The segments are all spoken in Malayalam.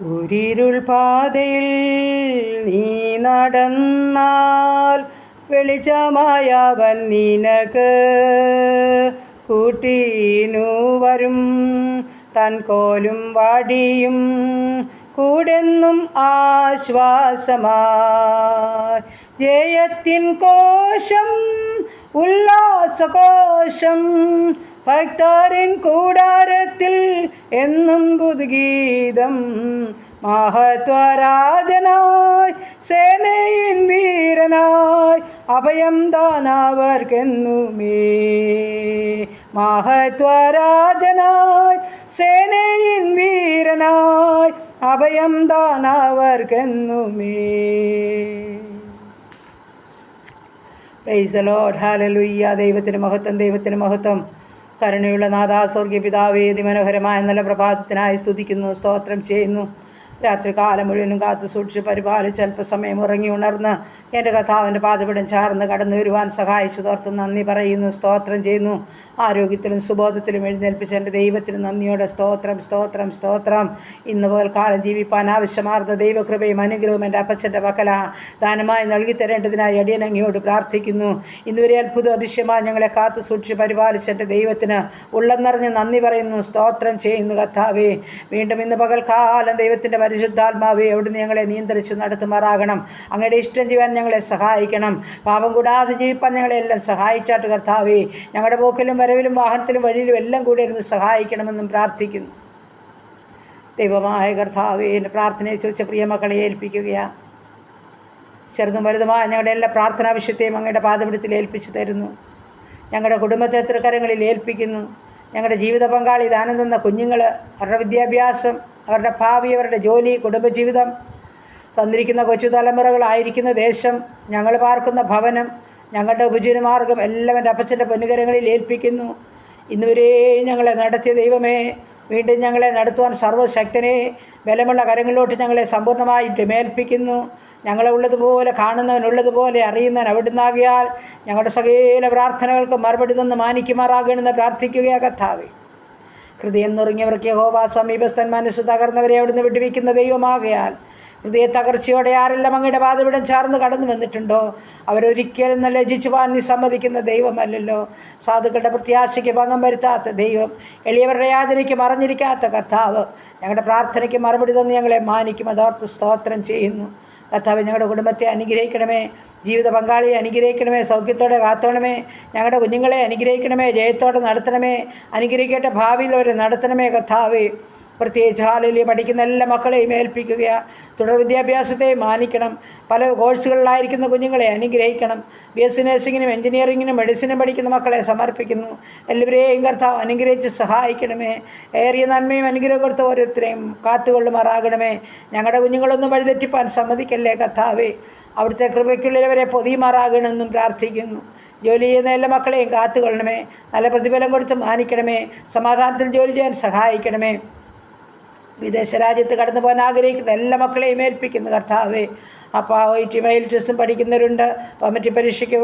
കുരിരുൾ പാതയിൽ നീ നടന്നാൽ വെളിച്ചമായവൻ നിനക്ക്. കൂട്ടീനു വരും തൻ കോലും വാടിയും കൂടെന്നും ആശ്വാസമായി. ജയത്തിൻ കോശം ഉല്ലാസകോശം ഭക്താരിൻ കൂടാരത്തിൽ എന്നും പുതുഗീതം. മഹത്വരാജനായി സേനയിൻ വീരനായി അഭയം താനവർക്കെന്നുമേ. മഹത്വരാജനായി സേനയിൻ വീരനായി അഭയം താനവർക്കെന്നുമേ. പ്രൈസ് ലോഡ് ഹാലലുയ്യ ദൈവത്തിന് മഹത്വം ദൈവത്തിന് മഹത്വം. കരുണയുള്ള നാഥാസ്വർഗ്യ പിതാവേ അതിമനോഹരമായ നല്ല പ്രഭാതത്തിനായി സ്തുതിക്കുന്നു സ്തോത്രം ചെയ്യുന്നു. രാത്രികാലം മുഴുവനും കാത്തു സൂക്ഷിച്ച് പരിപാലിച്ച് അല്പസമയം ഉറങ്ങി ഉണർന്ന് എന്റെ കഥാവിന്റെ പാതപിടം ചാർന്ന് കടന്നു വരുവാൻ സഹായിച്ചതോർത്ത് നന്ദി പറയുന്നു സ്തോത്രം ചെയ്യുന്നു. ആരോഗ്യത്തിലും സുബോധത്തിലും എഴുന്നേൽപ്പിച്ച എന്റെ ദൈവത്തിന് നന്ദിയോടെ സ്തോത്രം സ്തോത്രം സ്തോത്രം. ഇന്ന് പകൽക്കാലം ജീവിപ്പാൻ ആവശ്യമാർന്ന ദൈവകൃപയും അനുഗ്രഹവും എന്റെ അപ്പച്ചന്റെ പക്കല ദാനമായി നൽകി തരേണ്ടതിനായി അടിയനങ്ങയോട് പ്രാർത്ഥിക്കുന്നു. ഇന്നുവരെ അത്ഭുത അതിശയമായി ഞങ്ങളെ കാത്തു സൂക്ഷിച്ച് പരിപാലിച്ച എന്റെ ദൈവത്തിന് ഉള്ളെന്നറിഞ്ഞ് നന്ദി പറയുന്നു സ്തോത്രം ചെയ്യുന്നു കഥാവേ വീണ്ടും ഇന്ന് പകൽക്കാലം ദൈവത്തിന്റെ പരിശുദ്ധാത്മാവെ എവിടുന്ന് ഞങ്ങളെ നിയന്ത്രിച്ച് നടത്തുമാറാകണം. അങ്ങയുടെ ഇഷ്ടം ചെയ്യാൻ ഞങ്ങളെ സഹായിക്കണം. പാപം കൂടാതെ ജീവിപ്പാൻ ഞങ്ങളെ എല്ലാം സഹായിച്ചാട്ട് കർത്താവേ ഞങ്ങളുടെ പോക്കിലും വരവിലും വാഹനത്തിലും വഴിയിലും എല്ലാം കൂടി ഇരുന്ന് സഹായിക്കണമെന്നും പ്രാർത്ഥിക്കുന്നു. ദൈവമായ കർത്താവേ എന്റെ പ്രാർത്ഥനയെ ചോദിച്ച പ്രിയ മക്കളെ ഏൽപ്പിക്കുകയാണ് ചെറുതും വലുതുമായ ഞങ്ങളുടെ എല്ലാ പ്രാർത്ഥനാ വിഷയത്തെയും അങ്ങയുടെ പാദപിടത്തിൽ ഏൽപ്പിച്ചു തരുന്നു. ഞങ്ങളുടെ കുടുംബത്തെ തൃക്കരങ്ങളിൽ ഏൽപ്പിക്കുന്നു. ഞങ്ങളുടെ ജീവിത പങ്കാളി ദാനം തന്ന കുഞ്ഞുങ്ങൾ അവരുടെ വിദ്യാഭ്യാസം അവരുടെ ഭാവി അവരുടെ ജോലി കുടുംബജീവിതം തന്നിരിക്കുന്ന കൊച്ചു തലമുറകളായിരിക്കുന്ന ദേശം ഞങ്ങൾ പാർക്കുന്ന ഭവനം ഞങ്ങളുടെ ഉപജീവനമാർഗം എല്ലാം എന്റെ അപ്പച്ചന്റെ പൊന്നുകരങ്ങളിൽ ഏൽപ്പിക്കുന്നു. ഇന്നുവരെ ഞങ്ങളെ നടത്തിയ ദൈവമേ വീണ്ടും ഞങ്ങളെ നടത്തുവാൻ സർവശക്തനെ ബലമുള്ള കരങ്ങളിലോട്ട് ഞങ്ങളെ സമ്പൂർണമായിട്ട് മേൽപ്പിക്കുന്നു. ഞങ്ങളെ ഉള്ളതുപോലെ കാണുന്നവനുള്ളതുപോലെ അറിയുന്നവൻ അവിടുന്നാകിയാൽ ഞങ്ങളുടെ സകല പ്രാർത്ഥനകൾക്ക് മറുപടി തന്ന് മാനിക്കുമാറാകണമെന്ന് പ്രാർത്ഥിക്കുക കഥാവേ ഹൃദയം നുറുങ്ങിയവർക്ക് യഹോവ സമീപസ്ഥൻ മനസ്സ് തകർന്നവരെ അവിടുന്ന് വിടുവിക്കുന്ന ദൈവമാകയാൽ ഹൃദയ തകർച്ചയോടെ ആരെല്ലാം അങ്ങയുടെ പാതവിടം ചാർന്ന് കടന്നു വന്നിട്ടുണ്ടോ? അവരൊരിക്കലും നല്ല ലജിച്ചു വാങ്ങി സമ്മതിക്കുന്ന ദൈവമല്ലല്ലോ. സാധുക്കളുടെ പ്രത്യാശയ്ക്ക് ഭംഗം വരുത്താത്ത ദൈവം എളിയവരുടെ യാതനയ്ക്ക് മറഞ്ഞിരിക്കാത്ത കർത്താവ്. ഞങ്ങളുടെ പ്രാർത്ഥനയ്ക്ക് മറുപടി തന്ന് ഞങ്ങളെ മാനിക്കും. അതോർത്ത് സ്തോത്രം ചെയ്യുന്നു. കർത്താവ് ഞങ്ങളുടെ കുടുംബത്തെ അനുഗ്രഹിക്കണമേ. ജീവിത പങ്കാളിയെ അനുഗ്രഹിക്കണമേ. സൗഖ്യത്തോടെ കാത്തോണമേ. ഞങ്ങളുടെ കുഞ്ഞുങ്ങളെ അനുഗ്രഹിക്കണമേ. ജയത്തോടെ നടത്തണമേ. അനുഗ്രഹിക്കട്ടെ. ഭാവിയിൽ ഒരു നടത്തണമേ കർത്താവേ. പ്രത്യേകിച്ച് ഹാലിൽ പഠിക്കുന്ന എല്ലാ മക്കളെയും ഏൽപ്പിക്കുകയാണ് തുടർ വിദ്യാഭ്യാസത്തെ മാനിക്കണം. പല കോഴ്സുകളിലായിരിക്കുന്ന കുഞ്ഞുങ്ങളെ അനുഗ്രഹിക്കണം. ബി എസ് സി നഴ്സിങ്ങിനും എഞ്ചിനീയറിങ്ങിനും മെഡിസിനും പഠിക്കുന്ന മക്കളെ സമർപ്പിക്കുന്നു. എല്ലാവരെയും കർത്താവ് അനുഗ്രഹിച്ച് സഹായിക്കണമേ. ഏറിയ നന്മയും അനുഗ്രഹം കൊടുത്ത ഓരോരുത്തരെയും കാത്തുകൊള്ളുമാറാകണമേ. ഞങ്ങളുടെ കുഞ്ഞുങ്ങളൊന്നും വഴിതെറ്റിപ്പാൻ സമ്മതിക്കല്ലേ കർത്താവേ. അവിടുത്തെ കൃപയ്ക്കുള്ളിലവരെ പൊതിയുമാറാകണമെന്നും പ്രാർത്ഥിക്കുന്നു. ജോലി ചെയ്യുന്ന എല്ലാ മക്കളെയും കാത്തുകൊള്ളണമേ. നല്ല പ്രതിഫലം കൊടുത്ത് മാനിക്കണമേ. സമാധാനത്തിൽ ജോലി ചെയ്യാൻ സഹായിക്കണമേ. വിദേശ രാജ്യത്ത് കടന്നു പോകാൻ ആഗ്രഹിക്കുന്ന എല്ലാ മക്കളെയും ഏൽപ്പിക്കുന്നു കർത്താവേ. അപ്പോൾ ഐ ടി മൈൽ ടെസ്റ്റും പഠിക്കുന്നവരുണ്ട്. പമറ്റി പരീക്ഷയ്ക്ക്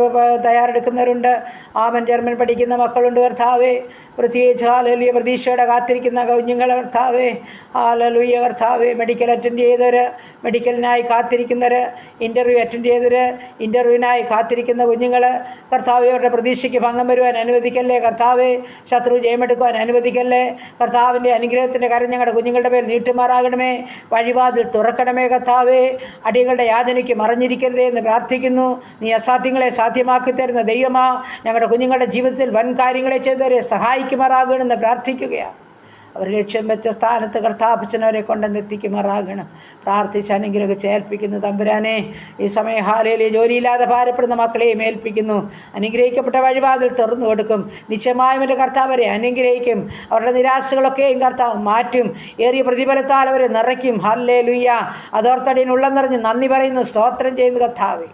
തയ്യാറെടുക്കുന്നവരുണ്ട്. ആമൻ ജർമ്മൻ പഠിക്കുന്ന മക്കളുണ്ട് കർത്താവേ. പ്രത്യേകിച്ച് ഹാലലുയ പ്രതീക്ഷയുടെ കാത്തിരിക്കുന്ന കുഞ്ഞുങ്ങളെ കർത്താവേ. ഹാലലുയ കർത്താവേ. മെഡിക്കൽ അറ്റൻഡ് ചെയ്തവർ മെഡിക്കലിനായി കാത്തിരിക്കുന്നവർ ഇന്റർവ്യൂ അറ്റൻഡ് ചെയ്തവർ ഇന്റർവ്യൂവിനായി കാത്തിരിക്കുന്ന കുഞ്ഞുങ്ങൾ കർത്താവെ അവരുടെ പ്രതീക്ഷയ്ക്ക് ഭംഗം വരുവാൻ അനുവദിക്കല്ലേ കർത്താവെ? ശത്രു ജയമെടുക്കുവാൻ അനുവദിക്കല്ലേ? കർത്താവിന്റെ അനുഗ്രഹത്തിന്റെ കാര്യം ഞങ്ങളുടെ കുഞ്ഞുങ്ങളുടെ പേര് നീട്ടുമാറാകണമേ. വഴിവാതിൽ തുറക്കണമേ കർത്താവേ. അടികളുടെ യാതനയ്ക്ക് മറിഞ്ഞിരിക്കരുതേ എന്ന് പ്രാർത്ഥിക്കുന്നു. നീ അസാധ്യങ്ങളെ സാധ്യമാക്കി തരുന്ന ദൈവമാ. ഞങ്ങളുടെ കുഞ്ഞുങ്ങളുടെ ജീവിതത്തിൽ വൻ കാര്യങ്ങളെ ചെയ്തവരെ സഹായിക്കുമാറാകണമെന്ന് പ്രാർത്ഥിക്കുകയാണ്. അവർ ലക്ഷ്യം വെച്ച സ്ഥാനത്ത് കർത്താപ്പച്ചനവരെ കൊണ്ടെന്നെത്തിക്കുമാറാകണം പ്രാർത്ഥിച്ച് അനുഗ്രഹിച്ച് ഏൽപ്പിക്കുന്നു തമ്പുരാനെ. ഈ സമയം ഹാലയിലെ ജോലിയില്ലാതെ ഭാരപ്പെടുന്ന മക്കളെയും ഏൽപ്പിക്കുന്നു. അനുഗ്രഹിക്കപ്പെട്ട വഴിവാതിൽ തുറന്നു കൊടുക്കും. നിശ്ചയമായും എന്റെ കർത്താവരെ അനുഗ്രഹിക്കും. അവരുടെ നിരാശകളൊക്കെയും കർത്താവ് മാറ്റും. ഏറിയ പ്രതിഫലത്താൽ അവരെ നിറയ്ക്കും. ഹല്ലേ ലുയ്യ അതോർത്തടിയൻ ഉള്ളം നിറഞ്ഞ് നന്ദി പറയുന്നു. സ്തോത്രം ചെയ്യുന്ന കർത്താവേ.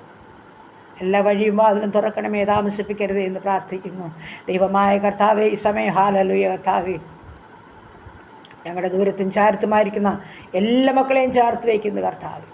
എല്ലാ വഴിയും വാതിലും തുറക്കണമേ. താമസിപ്പിക്കരുത് എന്ന് പ്രാർത്ഥിക്കുന്നു. ദൈവമായ കർത്താവേ ഈ സമയം ഹാലലുയ കർത്താവേ. ഞങ്ങളുടെ ദൂരത്തും ചാരത്തുമായിരിക്കുന്ന എല്ലാ മക്കളെയും ചാർത്ത് വയ്ക്കുന്നു കർത്താവ്.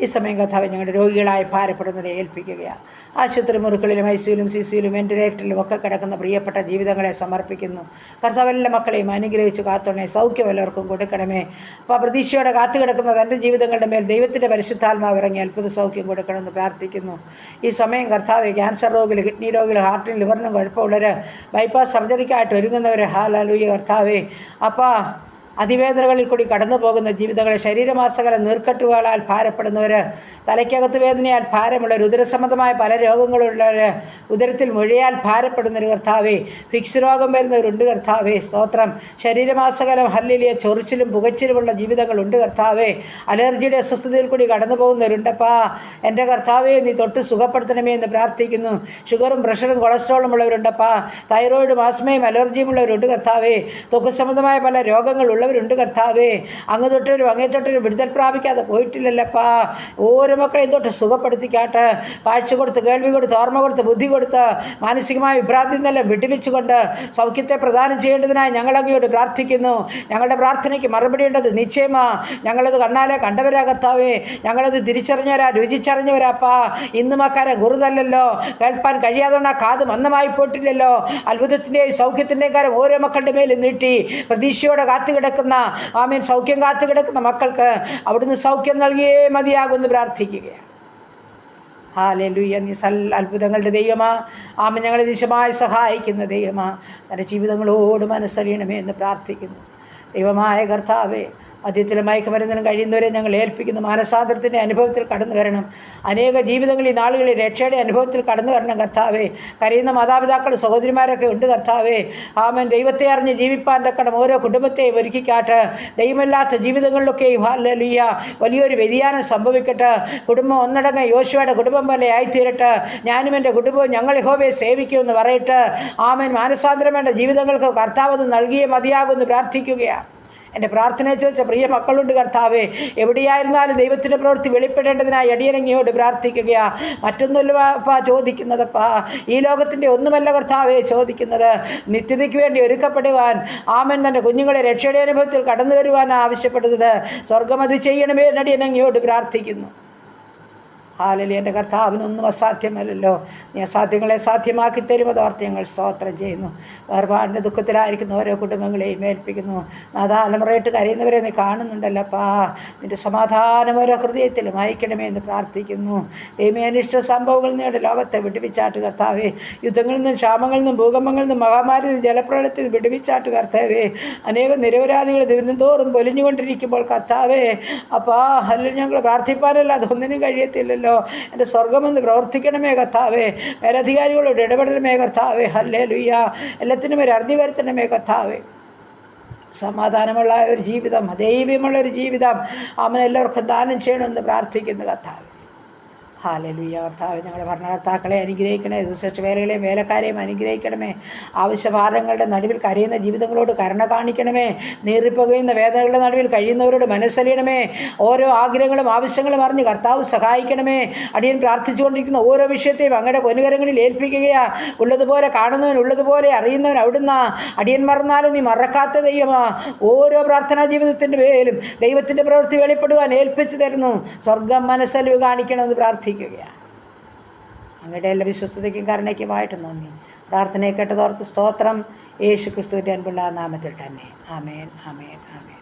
ഈ സമയം കഥാവ് ഞങ്ങളുടെ രോഗികളായി ഭാരപ്പെടുന്നവരെ ഏൽപ്പിക്കുകയാണ്. ആശുപത്രി മുറികളിലും ഐ സിയിലും സി സിയിലും വെന്റിലേറ്ററിലും ഒക്കെ കിടക്കുന്ന പ്രിയപ്പെട്ട ജീവിതങ്ങളെ സമർപ്പിക്കുന്നു. കർത്താവ് എല്ലാ മക്കളെയും അനുഗ്രഹിച്ച് കാത്തോണേ സൗഖ്യം എല്ലാവർക്കും കൊടുക്കണമേ. അപ്പോൾ പ്രതീക്ഷയോടെ കാത്തു കിടക്കുന്ന തന്റെ ജീവിതങ്ങളുടെ മേൽ ദൈവത്തിന്റെ പരിശുദ്ധാത്മാവ് ഇറങ്ങി അത്ഭുത സൗഖ്യം കൊടുക്കണമെന്ന് പ്രാർത്ഥിക്കുന്നു. ഈ സമയം കർത്താവ് ക്യാൻസർ രോഗികൾ കിഡ്നി രോഗികൾ ഹാർട്ടിന് ലിവറിനും കുഴപ്പമുള്ളവർ ബൈപ്പാസ് സർജറിക്കായിട്ട് ഒരുങ്ങുന്നവർ ഹാലാലൂയ കർത്താവേ. അപ്പാ അതിവേദനകളിൽ കൂടി കടന്നു പോകുന്ന ജീവിതങ്ങളെ ശരീരമാസകല നീർക്കെട്ടുകളാൽ ഭാരപ്പെടുന്നവർ തലയ്ക്കകത്ത് വേദനയാൽ ഭാരമുള്ളവർ ഉദരസംബന്ധമായ പല രോഗങ്ങളുള്ളവർ ഉദരത്തിൽ മുഴയാൽ ഭാരപ്പെടുന്നൊരു കർത്താവേ ഫിക്സ് രോഗം വരുന്നവരുണ്ട് കർത്താവേ സ്തോത്രം. ശരീരമാസകലം ഹല്ലിലെ ചൊറിച്ചിലും പുകച്ചിലുമുള്ള ജീവിതങ്ങളുണ്ട് കർത്താവേ. അലർജിയുടെ അസ്വസ്ഥതയിൽ കൂടി കടന്നു പോകുന്നവരുണ്ടപ്പാ എന്റെ കർത്താവേ നീ തൊട്ട് സുഖപ്പെടുത്തണമേ എന്ന് പ്രാർത്ഥിക്കുന്നു. ഷുഗറും പ്രഷറും കൊളസ്ട്രോളും ഉള്ളവരുണ്ടപ്പാ. തൈറോയിഡും ആസ്മയും അലർജിയും ഉള്ളവരുണ്ട് കർത്താവേ. തൊക്ക് സംബന്ധമായ പല രോഗങ്ങളുള്ളവരുണ്ട് കർത്താവേ. അങ്ങ് തൊട്ടൊരു അങ്ങേ തൊട്ടൊരു വിടുതൽ പ്രാപിക്കാതെ പോയിട്ടില്ലല്ലപ്പാ. ഓരോ മക്കളെയും തൊട്ട് സുഖപ്പെടുത്തിക്കാട്ട്. കാഴ്ച കൊടുത്ത് കേൾവി കൊടുത്ത് ഓർമ്മ കൊടുത്ത് ബുദ്ധി കൊടുത്ത് മാനസികമായ വിഭ്രാന്തി നിന്നെല്ലാം വിട്ടുവെച്ചുകൊണ്ട് സൗഖ്യത്തെ പ്രദാനം ചെയ്യേണ്ടതിനായി ഞങ്ങളങ്ങയോട് പ്രാർത്ഥിക്കുന്നു. ഞങ്ങളുടെ പ്രാർത്ഥനയ്ക്ക് മറുപടി ഉണ്ടത് നിശ്ചയമാ. ഞങ്ങളത് കണ്ണാലെ കണ്ടവരാ കർത്താവേ. ഞങ്ങളത് തിരിച്ചറിഞ്ഞവരാ രുചിച്ചറിഞ്ഞവരാപ്പാ. ഇന്ന് മക്കാരെ ഗുരുതല്ലല്ലോ കേൾപ്പാൻ കഴിയാതെ കാത് മന്ദമായി പോയിട്ടില്ലല്ലോ അത്ഭുതത്തിന്റെയും സൗഖ്യത്തിന്റെയും കാര്യം ഓരോ മക്കളുടെ മേലും നീട്ടി. പ്രതീക്ഷയോടെ കാത്തു കിടക്കുന്ന ആമീൻ സൗഖ്യം കാത്തു കിടക്കുന്ന മക്കൾക്ക് അവിടുന്ന് സൗഖ്യം നൽകിയേ മതിയാകുമെന്ന് പ്രാർത്ഥിക്കുകയാണ്. ഹാലലുയ്യ നീ സൽ അത്ഭുതങ്ങളുടെ ദൈവമാ. ആമ ഞങ്ങളെ ദിശമായി സഹായിക്കുന്ന ദൈവമാ. തന്റെ ജീവിതങ്ങളോട് മനസ്സറിയണമേ എന്ന് പ്രാർത്ഥിക്കുന്നു. ദൈവമായ കർത്താവേ മദ്യത്തിലും മയക്കുമരുന്നിനും കഴിയുന്നവരെ ഞങ്ങൾ ഏൽപ്പിക്കുന്നു. മാനസാന്തരത്തിന്റെ അനുഭവത്തിൽ കടന്നു വരണം. അനേക ജീവിതങ്ങൾ ഈ നാളുകളിൽ രക്ഷയുടെ അനുഭവത്തിൽ കടന്നു വരണം കർത്താവേ. കരയുന്ന മാതാപിതാക്കൾ സഹോദരിമാരൊക്കെ ഉണ്ട് കർത്താവേ. ആമൻ. ദൈവത്തെ അറിഞ്ഞ് ജീവിപ്പാൻ തക്കണം ഓരോ കുടുംബത്തെയും ഒരുക്കിക്കാട്ട്. ദൈവമില്ലാത്ത ജീവിതങ്ങളിലൊക്കെയും ഹാലലിയ വലിയൊരു വ്യതിയാനം സംഭവിക്കട്ടെ. കുടുംബം ഒന്നടങ്ങ യോശുവയുടെ കുടുംബം പോലെ ആയിത്തീരട്ടെ. ഞാനും എന്റെ കുടുംബവും ഞങ്ങൾ ഹോബയെ സേവിക്കുമെന്ന് പറയട്ടെ. ആമൻ. മാനസാന്തരം വേണ്ട ജീവിതങ്ങൾക്ക് കർത്താവ് നൽകിയേ മതിയാകുമെന്ന് പ്രാർത്ഥിക്കുകയാണ്. എന്റെ പ്രാർത്ഥനയെ ചോദിച്ച പ്രിയ മക്കളുണ്ട് കർത്താവേ എവിടെയായിരുന്നാലും ദൈവത്തിന്റെ പ്രവൃത്തി വെളിപ്പെടേണ്ടതിനായി അടിയനങ്ങിയോട് പ്രാർത്ഥിക്കുകയാ. മറ്റൊന്നുമല്ലപ്പാ ചോദിക്കുന്നതപ്പാ. ഈ ലോകത്തിന്റെ ഒന്നുമല്ല കർത്താവേ ചോദിക്കുന്നത്. നിത്യതയ്ക്ക് വേണ്ടി ഒരുക്കപ്പെടുവാൻ ആമൻ തന്റെ കുഞ്ഞുങ്ങളെ രക്ഷയുടെ അനുഭവത്തിൽ കടന്നു വരുവാൻ ആവശ്യപ്പെടുന്നത് സ്വർഗം അത് ചെയ്യണമേ എന്നടിയനങ്ങിയോട് പ്രാർത്ഥിക്കുന്നു. ഹാലലി എന്റെ കർത്താവിനൊന്നും അസാധ്യമല്ലല്ലോ. നീ അസാധ്യങ്ങളെ സാധ്യമാക്കി തരുമത് ഓർത്ത് ഞങ്ങൾ സ്തോത്രം ചെയ്യുന്നു. വേർപാടിന്റെ ദുഃഖത്തിലായിരിക്കുന്ന ഓരോ കുടുംബങ്ങളെയും ഏൽപ്പിക്കുന്നു. നാദാലമുറയിട്ട് കരയുന്നവരെ നീ കാണുന്നുണ്ടല്ലപ്പാ. നിന്റെ സമാധാനം ഓരോ ഹൃദയത്തിലും അയക്കണമേ എന്ന് പ്രാർത്ഥിക്കുന്നു. ദൈവമേ അനിഷ്ട സംഭവങ്ങളിൽ നിങ്ങളുടെ ലോകത്തെ വിടുവിച്ചാട്ട് കർത്താവേ. യുദ്ധങ്ങളിൽ നിന്നും ക്ഷാമങ്ങളിൽ നിന്നും ഭൂകമ്പങ്ങളിൽ നിന്നും മഹാമാരിയിൽ നിന്നും ജലപ്രളയത്തിൽ നിന്ന് വിടുവിച്ചാട്ട് കർത്താവേ. അനേകം നിരപരാധികൾ ദിവസം തോറും പൊലിഞ്ഞുകൊണ്ടിരിക്കുമ്പോൾ കർത്താവേ അപ്പാ അല്ലെങ്കിൽ ഞങ്ങൾ പ്രാർത്ഥിപ്പാനല്ല അതൊന്നിനും കഴിയത്തില്ലല്ലോ. എന്റെ സ്വർഗമെന്ന് പ്രവർത്തിക്കണമേ കർത്താവേ. മേലധികാരികളോട് ഇടപെടണമേ കർത്താവേ. ഹല്ലേ ലുയ്യ എല്ലാത്തിനും ഒരു അറുതി വരുത്തണമേ കർത്താവേ. സമാധാനമുള്ള ഒരു ജീവിതം ദൈവ്യമുള്ള ഒരു ജീവിതം. അവനെല്ലാവർക്കും ദാനം ചെയ്യണമെന്ന് പ്രാർത്ഥിക്കുന്നു കർത്താവേ. ഹാലലുയ്യ കർത്താവ് ഞങ്ങളുടെ ഭരണകർത്താക്കളെ അനുഗ്രഹിക്കണേ ദുശേഷ വേലകളെയും വേലക്കാരെയും അനുഗ്രഹിക്കണമേ. ആവശ്യഭാരങ്ങളുടെ നടുവിൽ കരയുന്ന ജീവിതങ്ങളോട് കരുണ കാണിക്കണമേ. നീറിപ്പകയുന്ന വേദനകളുടെ നടുവിൽ കഴിയുന്നവരോട് മനസ്സലിയണമേ. ഓരോ ആഗ്രഹങ്ങളും ആവശ്യങ്ങളും അറിഞ്ഞ് കർത്താവ് സഹായിക്കണമേ. അടിയൻ പ്രാർത്ഥിച്ചുകൊണ്ടിരിക്കുന്ന ഓരോ വിഷയത്തെയും അങ്ങയുടെ പൊനുകരങ്ങളിൽ ഏൽപ്പിക്കുകയാ. ഉള്ളതുപോലെ കാണുന്നവൻ ഉള്ളതുപോലെ അറിയുന്നവൻ അവിടുന്ന്. അടിയൻ മറന്നാലും നീ മറക്കാത്ത ദൈവമാ. ഓരോ പ്രാർത്ഥനാ ജീവിതത്തിന്റെ പേരും ദൈവത്തിന്റെ പ്രവൃത്തി വെളിപ്പെടുവാൻ ഏൽപ്പിച്ചു തരുന്നു. സ്വർഗം മനസ്സലിവ് കാണിക്കണമെന്ന് പ്രാർത്ഥിക്കുകയാണ്. അങ്ങയുടെ എല്ലാ വിശ്വസ്തതയ്ക്കും കരുണയ്ക്കുമായിട്ട് നന്ദി. പ്രാർത്ഥനയെ കേട്ടതോർത്ത് സ്തോത്രം. യേശു ക്രിസ്തുവിന്റെ അൻപുള്ള നാമത്തിൽ തന്നെ. ആമേൻ ആമേൻ ആമേൻ.